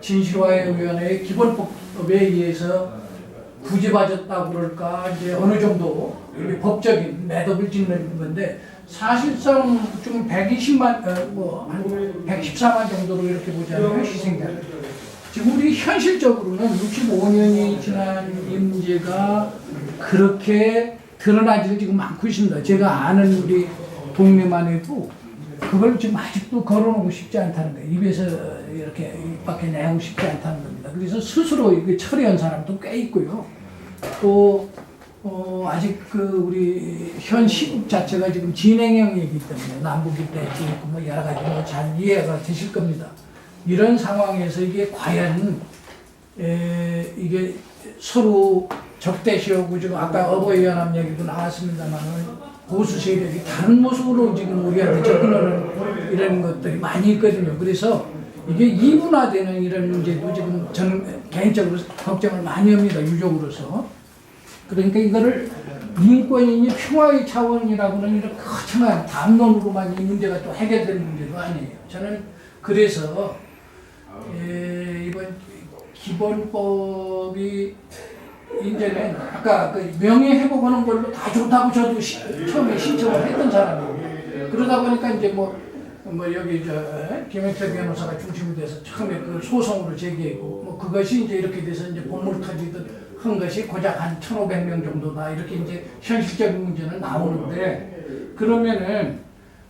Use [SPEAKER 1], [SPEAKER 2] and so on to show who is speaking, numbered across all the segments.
[SPEAKER 1] 진실화위원회의 기본법에 의해서 구제받았다고 그럴까? 이제 어느 정도 법적인 매듭을 짓는 건데 사실상 좀 120만 뭐한 114만 정도로 이렇게 보자면 희생자 지금 우리 현실적으로는 65년이 지난 이 문제가 그렇게 드러나지를 지금 않고 있습니다. 제가 아는 우리 동네만 해도 그걸 지금 아직도 걸어놓고 싶지 않다는 거예요. 입에서 이렇게 입 밖에 내고 싶지 않다는 겁니다. 그래서 스스로 이게 처리한 사람도 꽤 있고요. 또 어, 아직 그 우리 현 시국 자체가 지금 진행형이기 때문에 남북이 대치 있고 뭐 여러 가지 뭐잘 이해가 되실 겁니다. 이런 상황에서 이게 과연 에, 이게 서로 적대시하고 지금 아까 어버이연합 얘기도 나왔습니다만은 보수 세력이 다른 모습으로 지금 우리한테 접근하는 이런 것들이 많이 있거든요. 그래서 이게 이분화되는 이런 문제도 지금 저는 개인적으로 걱정을 많이 합니다. 유족으로서. 그러니까 이거를 인권이니 평화의 차원이라고는 이런 거창한 담론으로만 이 문제가 또 해결되는 문제도 아니에요. 저는 그래서 에, 이번 기본법이 이제는 아까 그 명예 회복하는 걸로 다 좋다고 저도 시, 처음에 신청을 했던 사람이에요. 그러다 보니까 이제 뭐, 뭐 여기 저 김영철 변호사가 중심이 돼서 처음에 그 소송으로 제기했고 뭐 그것이 이제 이렇게 돼서 이제 본물 터지듯 한 것이 고작 한 1,500명 정도다. 이렇게 이제 현실적인 문제는 나오는데 그러면은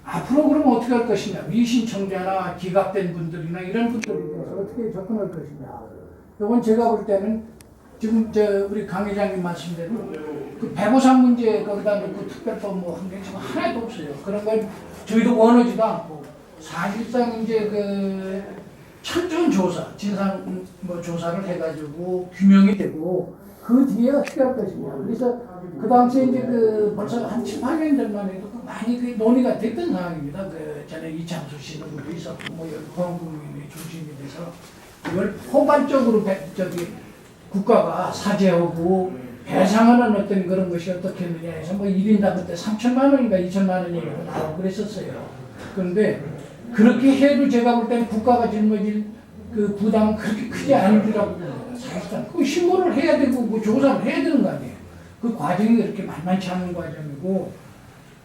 [SPEAKER 1] 앞으로 그러면 어떻게 할 것이냐? 미신청자나 기각된 분들이나 이런 분들에 대해서 어떻게 접근할 것이냐? 이건 제가 볼 때는 지금 저 우리 강 회장님 말씀대로 그 배보상 문제 거기다 놓고 특별법 뭐한게 지금 하나도 없어요. 그런 건 저희도 원하지도 않고 사실상 이제 그 철저한 조사, 진상 뭐 조사를 해가지고 규명이 되고 그 뒤에 어떻게 할 것이냐. 그래서 그 당시에 이제 그 벌써 한 7, 8년 전만 해도 그 많이 그 논의가 됐던 상황입니다. 그 전에 이창수 씨는 뭐 있었고 뭐 여기 공국민이 중심이 돼서 이걸 포괄적으로 배- 저기 국가가 사죄하고 배상하는 어떤 그런 것이 어떻게 했느냐 해서 뭐 1인당 그때 3천만 원인가 2천만 원 얘기가 나오고 그랬었어요. 그런데 그렇게 해도 제가 볼 때는 국가가 짊어질 그 부담은 그렇게 크지 봅니다. 사실상 그 신고를 해야 되고 그 조사를 해야 되는 거 아니에요. 그 과정이 그렇게 만만치 않은 과정이고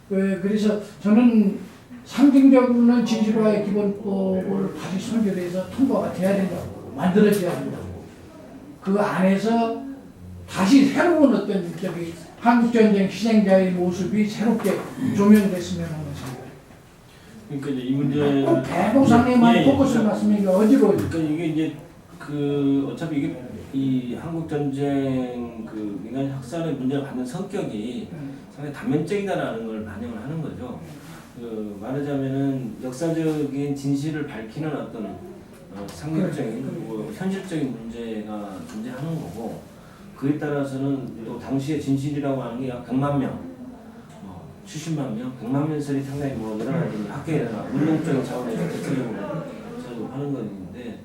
[SPEAKER 1] 그, 그래서 저는 상징적으로는 진실화의 기본법을 다시 선결해서 통과가 돼야 된다고 만들어져야 된다고 그 안에서 다시 새로운 어떤 저기 한국전쟁 희생자의 모습이 새롭게 조명됐으면 하는 생각.
[SPEAKER 2] 그러니까 이제 이 문제는
[SPEAKER 1] 대보상에만
[SPEAKER 2] 예, 예.
[SPEAKER 1] 포커스를 놨으면 어지러워요.
[SPEAKER 2] 그러니까 이게 이제 그 어차피 이게 이 한국 전쟁 그 민간 학살의 문제를 받는 성격이 상당히 단면적이다라는 걸 반영을 하는 거죠. 그 말하자면은 역사적인 진실을 밝히는 어떤 어, 상징적인 뭐 현실적인 문제가 존재하는 거고 그에 따라서는 또 당시의 진실이라고 하는 게약 100만 명, 뭐 70만 명, 100만 명설이 상당히 뭐 가지 학계나 운동적인 차원에서 대체적으로 하는 건데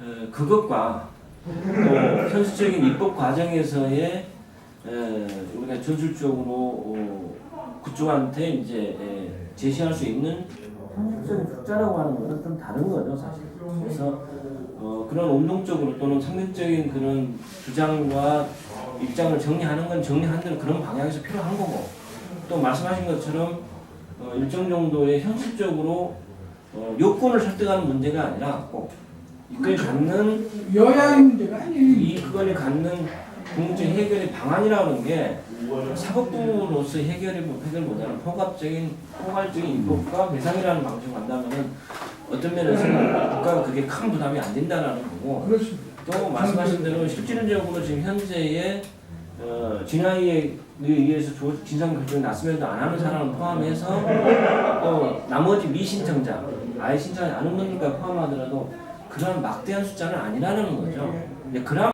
[SPEAKER 2] 어, 그것과 또 현실적인 입법 과정에서의 에, 우리가 전술적으로 어, 그쪽한테 이제 에, 제시할 수 있는 현실적인 숫자라고 하는 것은 좀 다른 거죠 사실. 그래서 어, 그런 운동적으로 또는 상대적인 그런 주장과 입장을 정리하는 건 정리한 대로 그런 방향에서 필요한 거고 또 말씀하신 것처럼 어, 일정 정도의 현실적으로 어, 요건을 설득하는 문제가 아니라 꼭 이걸 갖는
[SPEAKER 1] 여야의 문제가 아니에요.
[SPEAKER 2] 이 그거를 갖는 궁극적 해결의 방안이라는 게 사법부로서 해결의 해결보다는 포괄적인 포괄적인 입법과 배상이라는 방식으로 간다면은 어떤 면에서는 국가가 그게 큰 부담이 안 된다라는 거고
[SPEAKER 1] 그렇습니다.
[SPEAKER 2] 또 말씀하신 대로 실질적으로 지금 현재의 어, 진화에 의해서 조- 진상 결정이 났음에도 안 하는 사람을 포함해서 또 나머지 미신청자 아예 신청하지 않은 분들까지 포함하더라도 그런 막대한 숫자는 아니라는 거죠. 이제 그런